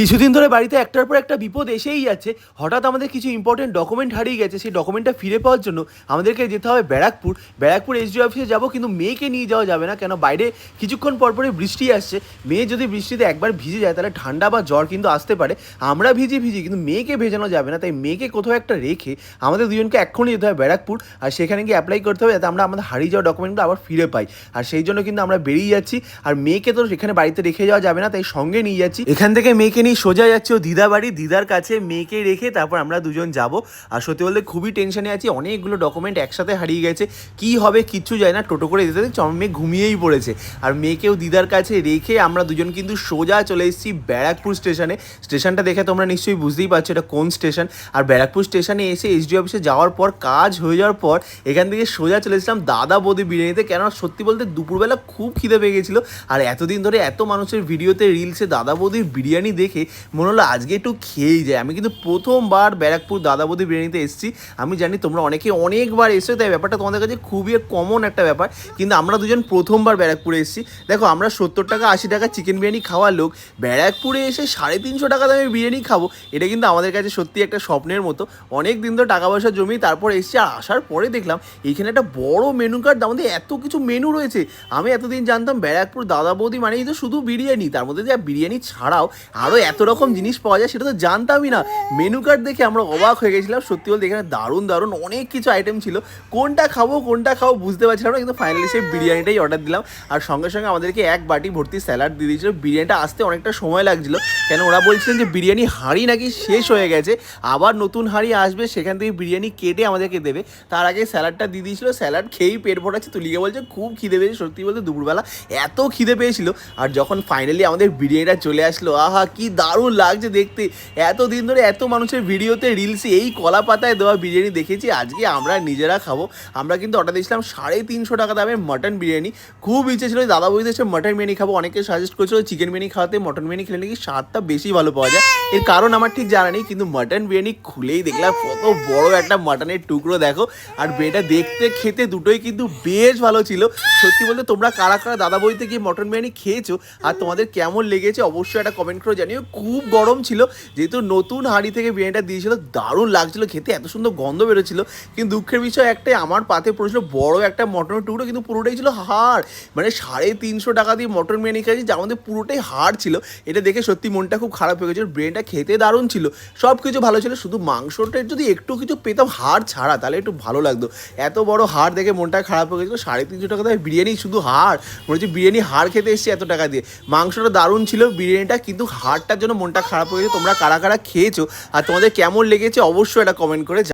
কিছুদিন ধরে বাড়িতে একটার পর একটা বিপদ এসেই যাচ্ছে। হঠাৎ আমাদের কিছু ইম্পর্টেন্ট ডকুমেন্ট হারিয়ে গেছে। সেই ডকুমেন্টটা ফিরে পাওয়ার জন্য আমাদেরকে যেতে হবে ব্যারাকপুর। ব্যারাকপুর এসডি অফিসে যাব কিন্তু মেয়েকে নিয়ে যাওয়া যাবে না। কেন? বাইরে কিছুক্ষণ পর পরে বৃষ্টি আসছে। মেয়ে যদি বৃষ্টিতে একবার ভিজে যায়, তাহলে ঠান্ডা বা জ্বর কিন্তু আসতে পারে। আমরা ভিজি ভিজি, কিন্তু মেয়েকে ভেজানো যাবে না। তাই মেয়েকে কোথাও একটা রেখে আমাদের দুজনকে এক্ষুনি যেতে হবে ব্যারাকপুর। আর সেখানে গিয়ে অ্যাপ্লাই করতে হবে যাতে আমরা আমাদের হারিয়ে যাওয়া ডকুমেন্টগুলো আবার ফিরে পাই। আর সেই জন্য কিন্তু আমরা বেরিয়ে যাচ্ছি। আর মেয়েকে তো সেখানে বাড়িতে রেখে যাওয়া যাবে না। তাই সঙ্গে নিয়ে যাচ্ছি। এখান থেকে মেয়েকে নিয়ে সোজা যাচ্ছি ও দিদা বাড়ি, দিদার কাছে মেয়েকে রেখে তারপর আমরা দুজন যাব। আর সত্যি বলতে খুবই টেনশনে আছি, অনেকগুলো ডকুমেন্ট একসাথে হারিয়ে গেছে। কি হবে কিচ্ছু যায় না, টোটো করে যেতে আমার মেয়ে ঘুমিয়েই পড়েছে। আর মেয়েকেও দিদার কাছে রেখে আমরা দুজন কিন্তু সোজা চলে এসেছি ব্যারাকপুর স্টেশনে। স্টেশনটা দেখে তোমরা নিশ্চয়ই বুঝতেই পারছ এটা কোন স্টেশন। আর ব্যারাকপুর স্টেশনে এসে এসডি অফিসে যাওয়ার পর, কাজ হয়ে যাওয়ার পর, এখান থেকে সোজা চলে এসেছিলাম দাদা বৌদি বিরিয়ানিতে। কেন সত্যি বলতে দুপুরবেলা খুব খিদে পেয়ে গেছিল। আর এতদিন ধরে এত মানুষের ভিডিওতে রিলসে দাদা বৌদির বিরিয়ানি দেখে মনে হলো আজকে একটু খেয়েই যায় আমি কিন্তু প্রথমবার ব্যারাকপুর দাদা বৌদি বিরিয়ানিতে এসেছি। আমি জানি তোমরা অনেকে অনেকবার এসে তাই ব্যাপারটা তোমাদের কাছে খুবই কমন একটা ব্যাপার। কিন্তু আমরা দুজন প্রথমবার ব্যারাকপুরে এসেছি। দেখো, আমরা সত্তর টাকা, আশি টাকা চিকেন বিরিয়ানি খাওয়া লোক। ব্যারাকপুরে এসে সাড়ে তিনশো টাকা দামে বিরিয়ানি খাব, এটা কিন্তু আমাদের কাছে সত্যি একটা স্বপ্নের মতো। অনেক দিন ধরে টাকা পয়সা জমি, তারপর এসেছি আর আসার পরে দেখলাম, এইখানে একটা বড় মেনু কার্ড আমাদের এত কিছু মেনু রয়েছে। আমি এতদিন জানতাম ব্যারাকপুর দাদা বৌদি মানেই তো শুধু বিরিয়ানি। তার মধ্যে যে বিরিয়ানি ছাড়াও আরও এত রকম জিনিস পাওয়া যায় সেটা তো জানতামই না। মেনু কার্ড দেখে আমরা অবাক হয়ে গেছিলাম। সত্যি বলতে এখানে দারুণ দারুণ অনেক কিছু আইটেম ছিল। কোনটা খাব কোনটা খাব বুঝতে পারছিলাম না, কিন্তু ফাইনালি সেই বিরিয়ানিটাই অর্ডার দিলাম। আর সঙ্গে সঙ্গে আমাদেরকে এক বাটি ভর্তি স্যালাড দিয়ে দিয়েছিল। বিরিয়ানিটা আসতে অনেকটা সময় লাগছিল। কেন ওরা বলছিলেন যে বিরিয়ানি হাঁড়ি নাকি শেষ হয়ে গেছে। আবার নতুন হাঁড়ি আসবে, সেখান থেকে বিরিয়ানি কেটে আমাদেরকে দেবে। তার আগে স্যালাডটা দিয়ে দিয়েছিল। স্যালাড খেয়েই পেট ভরাচ্ছে। তুলিকে বলছে, খুব খিদে পেয়েছে। সত্যি বলতে দুপুরবেলা এত খিদে পেয়েছিল। আর যখন ফাইনালি আমাদের বিরিয়ানিটা চলে আসলো, আহা, কি দারুণ লাগছে দেখতে। এতদিন ধরে এত মানুষের ভিডিওতে রিলসে এই কলা পাতায় দেওয়া বিরিয়ানি দেখেছি, আজকে আমরা নিজেরা খাব। আমরা কিন্তু অর্ডার দিয়েছিলাম সাড়ে তিনশো টাকা দামের মটন বিরিয়ানি। খুব ইচ্ছে ছিল, দাদা বইতে এসে মটন বিরিয়ানি খাব। অনেকে সাজেস্ট করেছিল চিকেন বিরিয়ানি খাওয়াতে মটন বিরিয়ানি খেলে নাকি স্বাদটা বেশি ভালো পাওয়া যায়। এর কারণ আমার ঠিক জানা নেই, কিন্তু মটন বিরিয়ানি খুলেই দেখলাম, কত বড় একটা মটনের টুকরো, দেখো। আর বিরিয়ানিটা দেখতে খেতে দুটোই কিন্তু বেশ ভালো ছিল। সত্যি বলতে তোমরা কারা কারা দাদা বইতে গিয়ে মটন বিরিয়ানি খেয়েছো আর তোমাদের কেমন লেগেছে অবশ্যই একটা কমেন্ট করে জানিও। খুব গরম ছিল। যেহেতু নতুন হাঁড়ি থেকে বিরিয়ানিটা দিয়েছিল, দারুণ লাগছিল, খেতে এত সুন্দর গন্ধ বেরোচ্ছিল। কিন্তু দুঃখের বিষয় একটাই, আমার পাতে পড়েছিল বড় একটা মটনের টুকরো, কিন্তু পুরোটাই ছিল হাড়। মানে সাড়ে তিনশো টাকা দিয়ে মটন বিরিয়ানি খেয়েছি, যার মধ্যে পুরোটাই হাড় ছিল। এটা দেখে সত্যি মনটা খুব খারাপ হয়ে গেছিল, বিরিয়ানিটা খেতে দারুণ ছিল। সব কিছু ভালো ছিল, শুধু মাংসটা যদি একটু কিছু পেতাম হাড় ছাড়া, তাহলে একটু ভালো লাগতো। এত বড় হাড় দেখে মনটা খারাপ হয়ে গেছিল, সাড়ে তিনশো টাকা দিয়ে বিরিয়ানি শুধু হাড়। মনে হচ্ছে বিরিয়ানি হাড় খেতে এসেছি এত টাকা দিয়ে। মাংসটা দারুণ ছিল, বিরিয়ানিটা কিন্তু হাড়টার জন্য মনটা খারাপ হয়ে গেছে। তোমরা কারা কারা খেয়েছো? আর তোমাদের কেমন লেগেছে? অবশ্যই এটা কমেন্ট করে